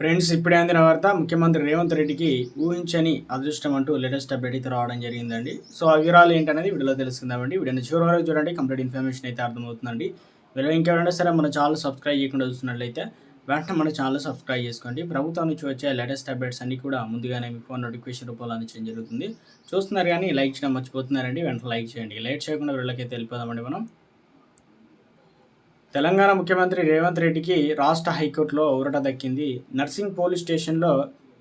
Friends ఇప్పుడే అందిన వార్త ముఖ్యమంత్రి రేవంత్ రెడ్డికి ఊహించని అదృష్టం అంటూ లేటెస్ట్ అప్డేట్ అయితే రావడం జరిగిందండి. సో ఆ వివరాలు ఏంటనేది వీడియోలో తెలుసుకుందామండి. వీడియోని చివరి వరకు చూడండి కంప్లీట్ ఇన్ఫర్మేషన్ అయితే అర్థమవుతుందండి. వీడియో ఇంకెవరైనా సరే మన ఛానల్ సబ్స్క్రైబ్ చేయకుండా చూస్తున్నట్లయితే వెంటనే మన ఛానల్ సబ్స్క్రైబ్ చేసుకోండి. ప్రభుత్వం నుంచి వచ్చే లేటెస్ట్ అప్డేట్స్ అన్ని కూడా ముందుగానే మీ ఫోన్ నోటిఫికేషన్ రూపంలో అందించడం జరుగుతుంది. చూస్తున్నారు కానీ లైక్ చేయడం మర్చిపోతున్నారండి వెంటనే లైక్ చేయండి. లైక్ చేయకుండా వీళ్ళకైతే వెళ్ళిపోదామండి మనం. తెలంగాణ ముఖ్యమంత్రి రేవంత్ రెడ్డికి రాష్ట్ర హైకోర్టులో ఊరట దక్కింది. నర్సింగ్ పోలీస్ స్టేషన్లో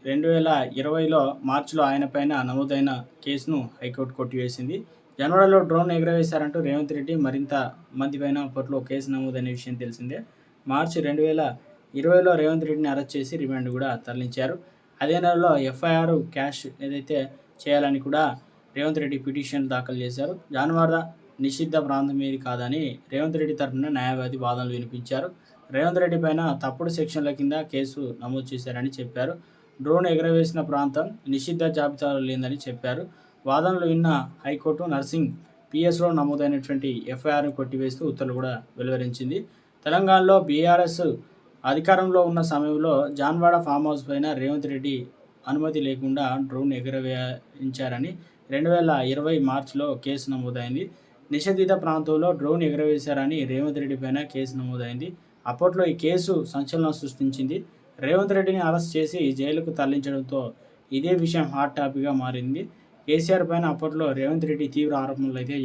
రెండు వేల ఇరవైలో మార్చిలో ఆయన పైన నమోదైన కేసును హైకోర్టు కొట్టివేసింది. జనవరిలో డ్రోన్ ఎగురవేశారంటూ రేవంత్ రెడ్డి మరింత మందిపైన అప్పట్లో కేసు నమోదైన విషయం తెలిసిందే. మార్చి రెండు వేల ఇరవైలో రేవంత్ రెడ్డిని అరెస్ట్ చేసి రిమాండ్ కూడా తరలించారు. అదే నెలలో ఎఫ్ఐఆర్ క్యాష్ ఏదైతే చేయాలని కూడా రేవంత్ రెడ్డి పిటిషన్ దాఖలు చేశారు. జానువార నిషిద్ధ ప్రాంతం ఏది కాదని రేవంత్ రెడ్డి తరఫున న్యాయవాది వాదనలు వినిపించారు. రేవంత్ రెడ్డి పైన తప్పుడు సెక్షన్ల కింద కేసు నమోదు చేశారని చెప్పారు. డ్రోన్ ఎగరవేసిన ప్రాంతం నిషిద్ధ జాబితాలో లేదని చెప్పారు. వాదనలు విన్న హైకోర్టు నర్సింగ్ పిఎస్లో నమోదైనటువంటి ఎఫ్ఐఆర్ను కొట్టివేస్తూ ఉత్తర్వులు కూడా వెలువరించింది. తెలంగాణలో బీఆర్ఎస్ అధికారంలో ఉన్న సమయంలో జాన్వాడ ఫామ్ హౌస్ పైన రేవంత్ రెడ్డి అనుమతి లేకుండా డ్రోన్ ఎగరవేయించారని రెండు వేల ఇరవై మార్చిలో కేసు నమోదైంది. నిషేధిత ప్రాంతంలో డ్రోన్ ఎగరవేశారని రేవంత్ రెడ్డి పైన కేసు నమోదైంది. అప్పట్లో ఈ కేసు సంచలనం సృష్టించింది. రేవంత్ రెడ్డిని అరెస్ట్ చేసి జైలుకు తరలించడంతో ఇదే విషయం హాట్ టాపిక్గా మారింది. కేసీఆర్ పైన అప్పట్లో రేవంత్ రెడ్డి తీవ్ర ఆరోపణలు అయితే